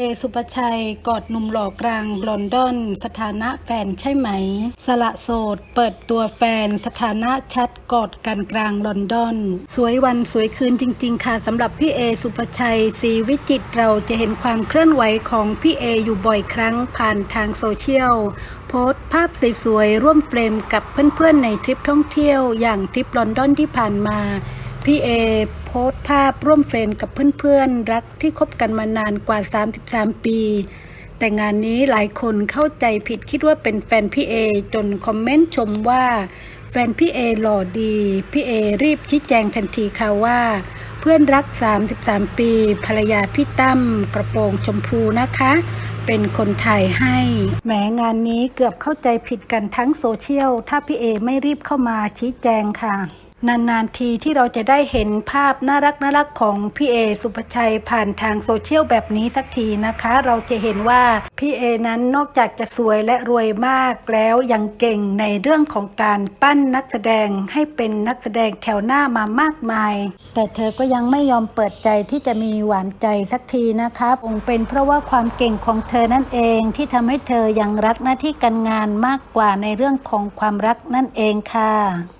เอสุปชัย กอดหนุ่มหล่อกลางลอนดอน สถานะแฟนใช่ไหม สละโสด เปิดตัวแฟน สถานะชัดกอดกันกลางลอนดอน สวยวันสวยคืนจริง ๆ ค่ะสำหรับพี่เอสุปชัยศรีวิจิตเราจะเห็นความเคลื่อนไหวของพี่เออยู่บ่อยครั้งผ่านทางโซเชียลโพสต์ภาพสวยๆร่วมเฟรมกับเพื่อนๆในทริปท่องเที่ยว อย่างทริปลอนดอนที่ผ่านมา พี่เอโพสต์ภาพร่วมเฟรนกับเพื่อนๆ รักที่คบกันมานานกว่า 33 ปี แต่งานนี้หลายคนเข้าใจผิดคิดว่าเป็นแฟนพี่เอจนคอมเมนต์ชมว่า แฟนพี่เอหล่อดี พี่เอรีบชี้แจงทันทีค่ะว่า เพื่อนรัก 33 ปี ภรรยาพี่ตั้มกระโปรงชมพูนะคะเป็นคนถ่ายให้แหมงานนี้เกือบเข้าใจผิดกันทั้งโซเชียล ถ้าพี่เอไม่รีบเข้ามาชี้แจงค่ะ นานๆทีที่เราจะได้เห็นภาพน่ารักน่ารักของพี่เอสุภชัยผ่านทางโซเชียลแบบนี้สักทีนะคะ เราจะเห็นว่าพี่เอนั้นนอกจากจะสวยและรวยมากแล้วยังเก่งในเรื่องของการปั้นนักแสดงให้เป็นนักแสดงแถวหน้ามามากมาย แต่เธอก็ยังไม่ยอมเปิดใจที่จะมีหวานใจสักทีนะคะคงเป็นเพราะว่าความเก่งของเธอนั่นเองที่ทำให้เธอยังรักหน้าที่การงานมากกว่าในเรื่องของความรักนั่นเองค่ะ